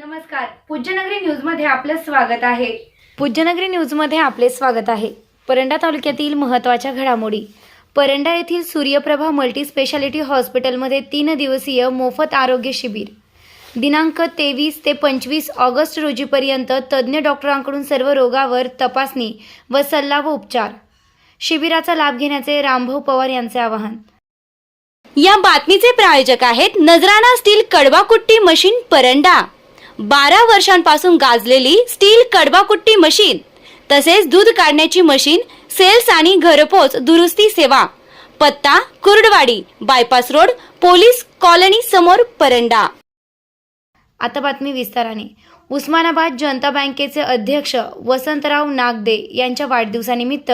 नमस्कार. पूज्यनगरी न्यूजमध्ये आपलं स्वागत आहे. पूज्यनगरी न्यूजमध्ये आपले स्वागत आहे. परंडा तालुक्यातील महत्त्वाच्या घडामोडी. परंडा येथील सूर्यप्रभा मल्टी स्पेशालिटी हॉस्पिटलमध्ये तीन दिवसीय मोफत आरोग्य शिबिर. दिनांक तेवीस ते पंचवीस ऑगस्ट रोजीपर्यंत तज्ज्ञ डॉक्टरांकडून सर्व रोगावर तपासणी व सल्ला व उपचार. शिबिराचा लाभ घेण्याचे रामभाऊ पवार यांचे आवाहन. या बातमीचे प्रायोजक आहेत नजराणा स्टील कडवाकुट्टी मशीन परंडा. बारा वर्षांपासून गाजलेली स्टील कडवाकुट्टी मशीन तसेच दूध काढण्याची मशीन सेल्स आणि घरपोच दुरुस्ती सेवा पत्ता Kurduwadi bypass road police colony समोर परंडा. आता बातमी विस्ताराने. उस्मानाबाद जनता बँकेचे अध्यक्ष वसंतराव नागदे यांच्या वाढदिवसानिमित्त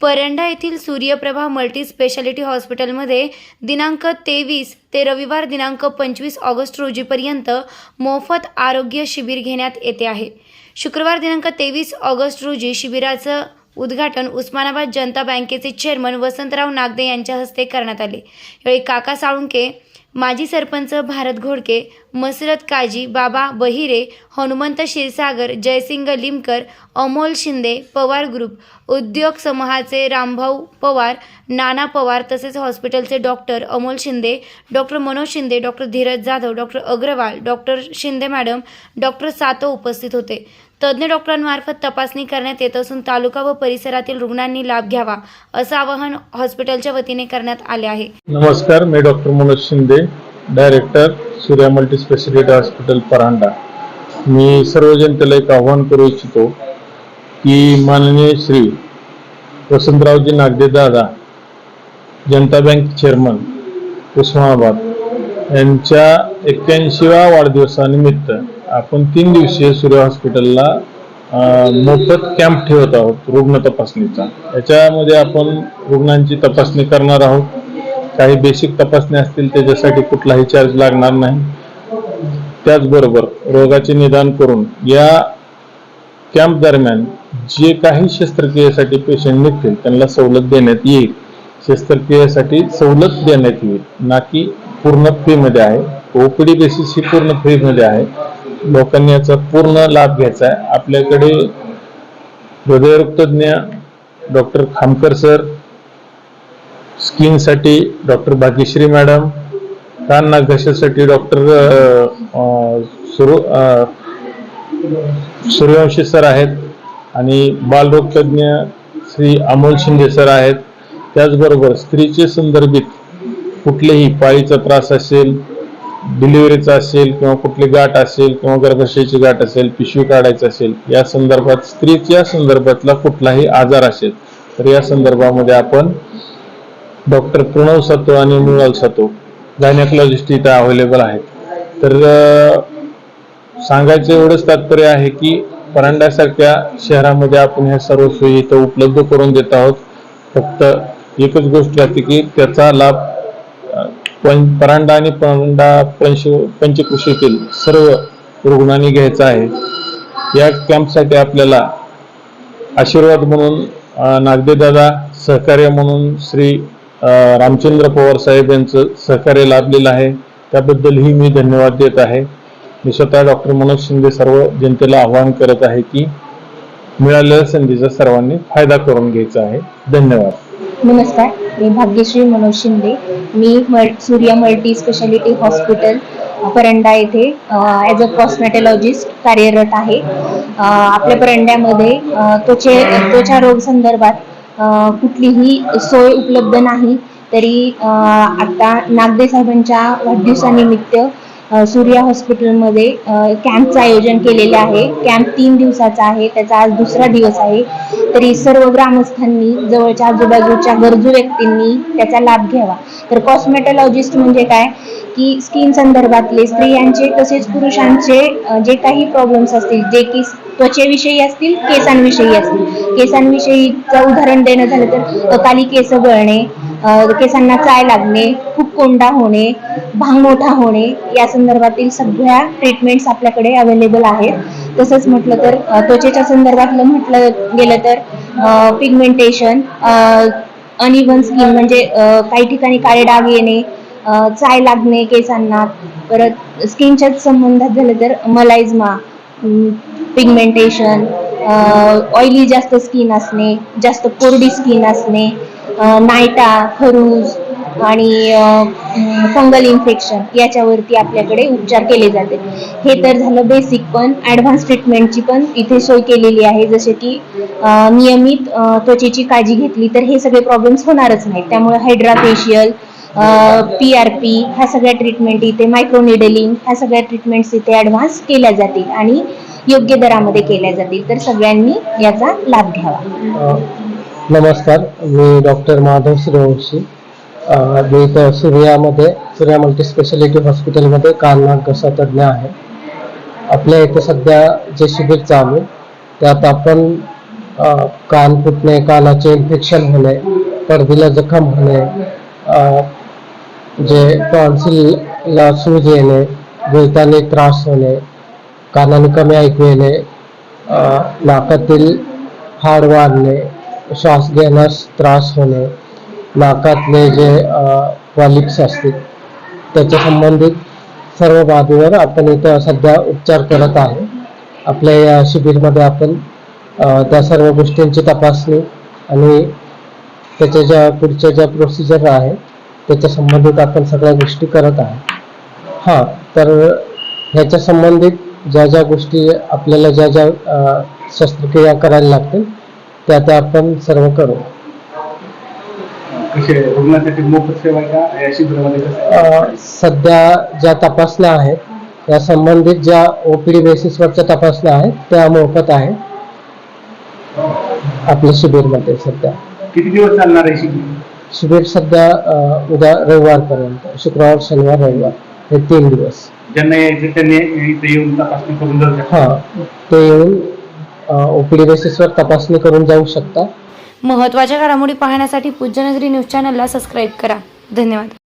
परंडा येथील सूर्यप्रभा मल्टी स्पेशालिटी हॉस्पिटलमध्ये दिनांक तेवीस ते रविवार दिनांक पंचवीस ऑगस्ट रोजीपर्यंत मोफत आरोग्य शिबिर घेण्यात येते आहे. शुक्रवार दिनांक तेवीस ऑगस्ट रोजी शिबिराचं उद्घाटन उस्मानाबाद जनता बँकेचे चेअरमन वसंतराव नागदे यांच्या हस्ते करण्यात आले. यावेळी काका साळुंके माजी सरपंच भारत घोडके मसरत काजी बाबा बहिरे हनुमंत क्षीरसागर जयसिंग लिमकर अमोल शिंदे पवार ग्रुप उद्योग समूहाचे रामभाऊ पवार नाना पवार तसेच हॉस्पिटलचे doctor Amol Shinde doctor Manoj Shinde doctor Dhiraj Jadhav doctor Agarwal doctor Shinde madam doctor Sato उपस्थित होते. तज्ज्ञ डॉक्टरांमार्फत तपासणी करण्यात येत असून तालुका व परिसरातील रुग्णांनी लाभ घ्यावा असं आवाहन हॉस्पिटलच्या वतीने करण्यात आले आहे. नमस्कार मी doctor Manoj Shinde director Surya multi speciality hospital Paranda. मी सर्व जनतेला एक आव्हान करू इच्छितो की माननीय श्री वसंतरावजी नागदे दादा जनता बँक चेअरमन उस्मानाबाद यांच्या एक्क्याऐंशीव्या वाढदिवसानिमित्त आपण तीन दिवसीय सूर्य हॉस्पिटलला मोफत कॅम्प ठेवत आहोत रुग्ण तपासणीचा. याच्यामध्ये आपण रुग्णांची तपासणी करणार आहोत. काही बेसिक तपासणी असतील त्याच्यासाठी कुठलाही चार्ज लागणार नाही. त्याचबरोबर रोगाचे निदान करून या कॅम्प दरम्यान जे काही शस्त्रक्रियेसाठी पेशंट निघतील त्यांना सवलत देण्यात येईल. शस्त्रक्रियेसाठी सवलत देण्यात येईल. ना की पूर्ण फ्रीमध्ये आहे. ओपीडी बेसिस ही पूर्ण फ्रीमध्ये आहे. लोकांनी याचा पूर्ण लाभ घ्यायचा आहे. आपल्याकडे हृदयरोगतज्ञ डॉक्टर खामकर सर स्किनसाठी डॉक्टर भाग्यश्री मॅडम कान नागशासाठी डॉक्टर सुरू सूर्यवंशी सर आहेत आणि बालरोगतज्ञ श्री अमोल शिंदे सर आहेत. त्याचबरोबर स्त्रीचे संदर्भित कुठलेही पाळीचा त्रास असेल डिलिव्हरीचा असेल किंवा कुठली गाठ असेल किंवा गर्भाशयाची गाठ असेल पिशवी काढायचं असेल या संदर्भात स्त्रीच्या संदर्भातला कुठलाही आजार असेल तर या संदर्भामध्ये आपण डॉक्टर प्रणव सातो आणि मृणाल सातो गायनेकॉलॉजिस्ट इथं अवेलेबल आहेत. तर सांगायचं एवढंच तात्पर्य आहे की परांड्यासारख्या शहरामध्ये आपण ह्या सर्व सोयी इथं उपलब्ध करून देत आहोत. फक्त एकच गोष्ट राहते की त्याचा लाभ पण परांडा आणि परांडा पंच पंचकृषीतील सर्व रुग्णांनी घ्यायचा आहे. या कॅम्पसाठी आपल्याला आशीर्वाद म्हणून नागदेदादा सहकार्य म्हणून श्री रामचंद्र पवार साहेब यांचं सहकार्य लाभलेलं आहे. त्याबद्दलही मी धन्यवाद देत आहे. मी स्वतः डॉक्टर मनोज शिंदे सर्व जनतेला आवाहन करत आहे की मिळालेल्या संधीचा सर्वांनी फायदा करून घ्यायचा आहे. धन्यवाद. नमस्कार मी भाग्यश्री मनोज शिंदे. मी मल Surya multi speciality hospital Paranda येथे ॲज अ कॉस्मेटॉलॉजिस्ट कार्यरत आहे. आपल्या परंड्यामध्ये त्वचे त्वचा रोग संदर्भात कुठलीही सोय उपलब्ध नाही. तरी आता नागदे साहेबांच्या वाढदिवसानिमित्त सूर्या हॉस्पिटलमध्ये कॅम्पचं आयोजन केलेलं आहे. कॅम्प तीन दिवसाचा आहे त्याचा आज दुसरा दिवस आहे. तरी सर्व ग्रामस्थांनी जवळच्या आजूबाजूच्या गरजू व्यक्तींनी त्याचा लाभ घ्यावा. तर कॉस्मेटॉलॉजिस्ट म्हणजे काय? की स्किन संदर्भातले स्त्रियांचे तसेच पुरुषांचे जे काही प्रॉब्लेम्स असतील जे की त्वचेविषयी असतील केसांविषयी असतील. केसांविषयीचं उदाहरण देणं झालं तर अकाली केस गळणे केसांना चाय लागणे खूप कोंडा होणे भांग मोठा होणे या संदर्भातील सगळ्या ट्रीटमेंट्स आपल्याकडे अवेलेबल आहेत. तसंच म्हटलं तर त्वचेच्या संदर्भातलं म्हटलं गेलं तर पिगमेंटेशन अनइवन स्किन म्हणजे काही ठिकाणी काळे डाग येणे चाय लागणे केसांना परत स्किनच्याच संबंधात झालं तर मलाइजमा पिगमेंटेशन ऑइली जास्त स्किन असणे जास्त कोरडी स्किन असणे नायटा खरूज आणि फंगल इन्फेक्शन याच्यावरती आपल्याकडे उपचार केले जाते. हे तर झालं बेसिक पण ॲडव्हान्स ट्रीटमेंटची पण इथे सोय केलेली आहे. जसे की नियमित त्वचेची काळजी घेतली तर हे सगळे प्रॉब्लेम्स होणारच नाहीत. त्यामुळे hydra facial P R P ह्या सगळ्या ट्रीटमेंट इथे मायक्रोनिडलिंग ह्या सगळ्या ट्रीटमेंट्स इथे ॲडव्हान्स केल्या जातील आणि योग्य दरामध्ये केल्या जातील. तर सगळ्यांनी याचा लाभ घ्यावा. नमस्कार मी डॉक्टर माधव सूर्यवंशी मी इथं सूर्यामध्ये सूर्या मल्टी स्पेशालिटी हॉस्पिटलमध्ये कान नाक घसा तज्ज्ञ आहे. आपल्या इथे सध्या जे शिबिर चालू आहे, त्यात आपण कान फुटणे कानाचे इन्फेक्शन होणे पडदीला जखम होणे जे टॉन्सिलला सूज येणे बोलताना त्रास होणे कानाने कमी ऐकू येणे नाकातील हाड वाढणे श्वास घेण्यास त्रास होणे नाकातले जे पॉलिप्स असतील त्याच्या संबंधित सर्व बाबीवर आपण इथं सध्या उपचार करत आहे. आपल्या या शिबिरमध्ये आपण त्या सर्व गोष्टींची तपासणी आणि त्याच्या ज्या पुढच्या ज्या प्रोसिजर आहे त्याच्या संबंधित आपण सगळ्या गोष्टी करत आहे. हां तर ह्याच्या संबंधित ज्या ज्या गोष्टी आपल्याला ज्या ज्या शस्त्रक्रिया करायला लागतील त्या आपण सर्व करू. सध्या ज्या तपासण्या आहेत त्या संबंधित ज्या ओपीडी बेसिसवरच्या तपासण्या आहेत त्या मोफत आहेत. आपल्या शिबिरमध्ये सध्या. किती दिवस चालणार आहे शिबिर? शिबिर सध्या उद्या रविवारपर्यंत शुक्रवार शनिवार रविवार हे तीन दिवस. ज्यांना यायचं त्यांनी येऊन तपासणी करून हां ते येऊन ओपीडी बेसिसवर तपासणी करून जाऊ शकता. महत्त्वाच्या घडामोडी पाहण्यासाठी पूज्यनगरी न्यूज चॅनलला सबस्क्राईब करा. धन्यवाद.